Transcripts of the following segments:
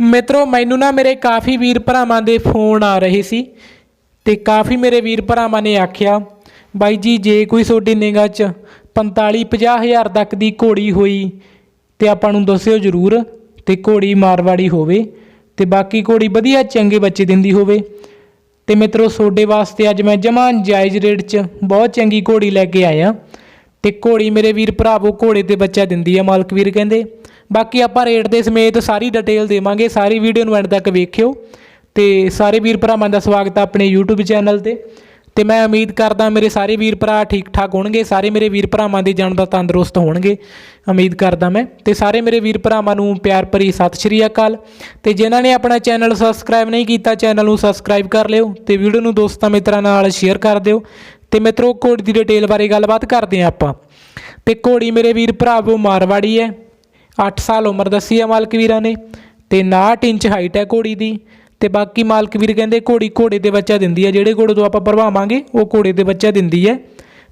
ਮਿੱਤਰੋ, ਮੈਨੂੰ ਨਾ ਮੇਰੇ ਕਾਫੀ ਵੀਰ ਭਰਾਵਾਂ ਦੇ ਫੋਨ ਆ ਰਹੇ ਸੀ ਤੇ ਕਾਫੀ ਮੇਰੇ ਵੀਰ ਭਰਾਵਾਂ ਨੇ ਆਖਿਆ, ਬਾਈ ਜੀ, ਜੇ ਕੋਈ ਤੁਹਾਡੀ ਨਿਗਾਹ 'ਚ 45 50 ਹਜ਼ਾਰ ਤੱਕ ਦੀ ਘੋੜੀ ਹੋਈ ਤੇ ਆਪਾਂ ਨੂੰ ਦੱਸਿਓ ਜ਼ਰੂਰ ਤੇ ਘੋੜੀ ਮਾਰਵਾੜੀ ਹੋਵੇ ਤੇ ਬਾਕੀ ਘੋੜੀ ਵਧੀਆ ਚੰਗੇ ਬੱਚੇ ਦਿੰਦੀ ਹੋਵੇ। ਤੇ ਮਿੱਤਰੋ, ਤੁਹਾਡੇ ਵਾਸਤੇ ਅੱਜ ਮੈਂ ਜਮਾਂ ਜਾਇਜ਼ ਰੇਟ 'ਚ ਬਹੁਤ ਚੰਗੀ ਘੋੜੀ ਲੈ ਕੇ ਆਇਆ ਤੇ ਘੋੜੀ ਮੇਰੇ ਵੀਰ ਭਰਾਵੋ ਘੋੜੇ ਤੇ ਬੱਚਾ ਦਿੰਦੀ ਆ, ਮਾਲਕ ਵੀਰ ਕਹਿੰਦੇ। ਬਾਕੀ ਆਪਾਂ ਰੇਟ ਦੇ ਸਮੇਤ ਸਾਰੀ ਡਿਟੇਲ ਦੇਵਾਂਗੇ, ਸਾਰੀ ਵੀਡੀਓ ਨੂੰ ਐਂਡ ਤੱਕ ਵੇਖਿਓ ਤੇ ਸਾਰੇ ਵੀਰ ਭਰਾਵਾਂ ਦਾ ਸਵਾਗਤ ਹੈ ਆਪਣੇ YouTube ਚੈਨਲ ਤੇ। ਤੇ ਮੈਂ ਉਮੀਦ ਕਰਦਾ ਮੇਰੇ ਸਾਰੇ ਵੀਰ ਭਰਾ ਠੀਕ ਠਾਕ ਹੋਣਗੇ, ਸਾਰੇ ਮੇਰੇ ਵੀਰ ਭਰਾਵਾਂ ਦੀ ਜਾਨ ਦਾ ਤੰਦਰੁਸਤ ਹੋਣਗੇ, ਉਮੀਦ ਕਰਦਾ ਮੈਂ। ਤੇ ਸਾਰੇ ਮੇਰੇ ਵੀਰ ਭਰਾਵਾਂ ਨੂੰ ਪਿਆਰ ਭਰੀ ਸਤਿ ਸ਼੍ਰੀ ਅਕਾਲ। ਤੇ ਜਿਨ੍ਹਾਂ ਨੇ ਆਪਣਾ ਚੈਨਲ ਸਬਸਕ੍ਰਾਈਬ ਨਹੀਂ ਕੀਤਾ ਚੈਨਲ ਨੂੰ ਸਬਸਕ੍ਰਾਈਬ ਕਰ ਲਿਓ ਤੇ ਵੀਡੀਓ ਨੂੰ ਦੋਸਤਾਂ ਮਿੱਤਰਾਂ ਨਾਲ ਸ਼ੇਅਰ ਕਰ ਦਿਓ। ਤੇ ਮਿੱਤਰੋ, ਘੋੜੀ ਦੀ ਡਿਟੇਲ ਬਾਰੇ ਗੱਲਬਾਤ ਕਰਦੇ ਹਾਂ ਆਪਾਂ। ਤੇ ਘੋੜੀ ਮੇਰੇ ਵੀਰ ਭਰਾ ਭਰਾਵੋ ਮਾਰਵਾੜੀ ਹੈ। 8 ਸਾਲ ਉਮਰ ਦੱਸੀ ਹੈ ਮਾਲਕ ਵੀਰਾਂ ਨੇ ਤੇ 59 ਇੰਚ ਹਾਈਟ ਹੈ ਘੋੜੀ ਦੀ ਤੇ ਬਾਕੀ ਮਾਲਕ ਵੀਰ ਕਹਿੰਦੇ ਘੋੜੀ ਘੋੜੇ ਦੇ ਬੱਚਾ ਦਿੰਦੀ ਹੈ, ਜਿਹੜੇ ਘੋੜੇ ਤੋਂ ਆਪਾਂ ਭਰਵਾਵਾਂਗੇ, ਉਹ ਘੋੜੇ ਦੇ ਬੱਚਾ ਦਿੰਦੀ ਹੈ।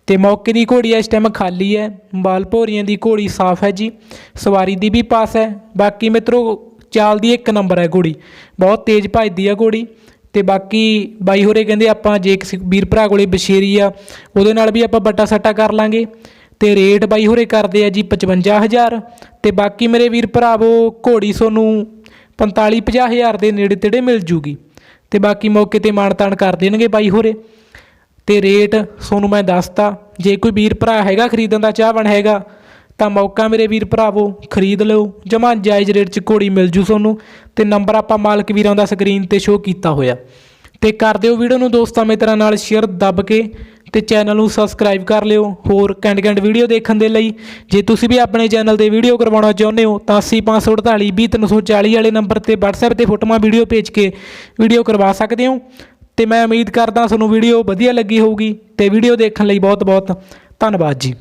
ਤੇ ਮੌਕੇ ਦੀ ਘੋੜੀ ਇਸ ਟਾਈਮ ਖਾਲੀ ਹੈ ਬਾਲ ਭੋਰੀਆਂ ਦੀ ਘੋੜੀ ਸਾਫ਼ ਹੈ ਜੀ, ਸਵਾਰੀ ਦੀ ਵੀ ਪਾਸ ਹੈ। ਬਾਕੀ ਮਿੱਤਰੋ, ਚਾਲ ਦੀ ਇੱਕ ਨੰਬਰ ਹੈ ਘੋੜੀ, ਬਹੁਤ ਤੇਜ਼ ਭੱਜਦੀ ਹੈ ਘੋੜੀ। ਤੇ ਬਾਕੀ ਬਾਈ ਹੋਰੇ ਕਹਿੰਦੇ ਆਪਾਂ ਜੇ ਕਿਸੇ ਵੀਰ ਭਰਾ ਕੋਲੇ ਬਸ਼ੇਰੀ ਆ, ਉਹਦੇ ਨਾਲ ਵੀ ਆਪਾਂ ਬੱਟਾ ਸੱਟਾ ਕਰ ਲਾਂਗੇ। ਤੇ ਰੇਟ ਬਾਈ ਹੋਰੇ ਕਰਦੇ ਆ ਜੀ 55000 ਤੇ ਬਾਕੀ ਮੇਰੇ ਵੀਰ ਭਰਾਵੋ ਘੋੜੀ ਸੋਨੂੰ 45 50000 ਦੇ ਨੇੜੇ ਤੇੜੇ ਮਿਲ ਜੂਗੀ। ਤੇ ਬਾਕੀ ਮੌਕੇ ਤੇ ਮਾਣ-ਤਾਣ ਕਰ ਦੇਣਗੇ ਬਾਈ ਹੋਰੇ। ਤੇ ਰੇਟ ਸੋਨੂੰ ਮੈਂ ਦੱਸਤਾ, ਜੇ ਕੋਈ ਵੀਰ ਭਰਾ ਹੈਗਾ ਖਰੀਦਣ ਦਾ ਚਾਹਵਣ ਹੈਗਾ, ਤਾਂ ਮੌਕਾ ਮੇਰੇ ਵੀਰ ਭਰਾਵੋ ਖਰੀਦ ਲਓ। ਜਮਾਂ ਜਾਇਜ਼ ਰੇਟ 'ਚ ਘੋੜੀ ਮਿਲ ਜੂ ਤੁਹਾਨੂੰ ਤੇ ਨੰਬਰ ਆਪਾਂ ਮਾਲਕ ਵੀਰਾਂ ਦਾ ਸਕਰੀਨ ਤੇ ਸ਼ੋਅ ਕੀਤਾ ਹੋਇਆ। ਤੇ ਕਰ ਦਿਓ ਵੀਡੀਓ ਨੂੰ ਦੋਸਤਾਂ ਮਿੱਤਰਾਂ ਨਾਲ, ਸ਼ੇਅਰ ਦੱਬ ਕੇ। ਤੇ ਚੈਨਲ ਨੂੰ ਸਬਸਕ੍ਰਾਈਬ ਕਰ ਲਿਓ, ਹੋਰ ਕੈਂਡ ਕੈਂਡ ਵੀਡੀਓ ਦੇਖਣ ਦੇ ਲਈ। ਜੇ ਤੁਸੀਂ ਵੀ ਆਪਣੇ ਚੈਨਲ ਤੇ ਵੀਡੀਓ ਕਰਵਾਉਣਾ ਚਾਹੁੰਦੇ ਹੋ, ਤਾਂ 80548 20340 ਵਾਲੇ ਨੰਬਰ ਤੇ WhatsApp ਤੇ ਫੋਟੋਆਂ ਵੀਡੀਓ ਭੇਜ ਕੇ ਵੀਡੀਓ ਕਰਵਾ ਸਕਦੇ ਹੋ। ਤੇ ਮੈਂ ਉਮੀਦ ਕਰਦਾ ਤੁਹਾਨੂੰ ਵੀਡੀਓ ਵਧੀਆ ਲੱਗੀ ਹੋਊਗੀ ਤੇ ਵੀਡੀਓ ਦੇਖਣ ਲਈ ਬਹੁਤ ਬਹੁਤ ਧੰਨਵਾਦ ਜੀ।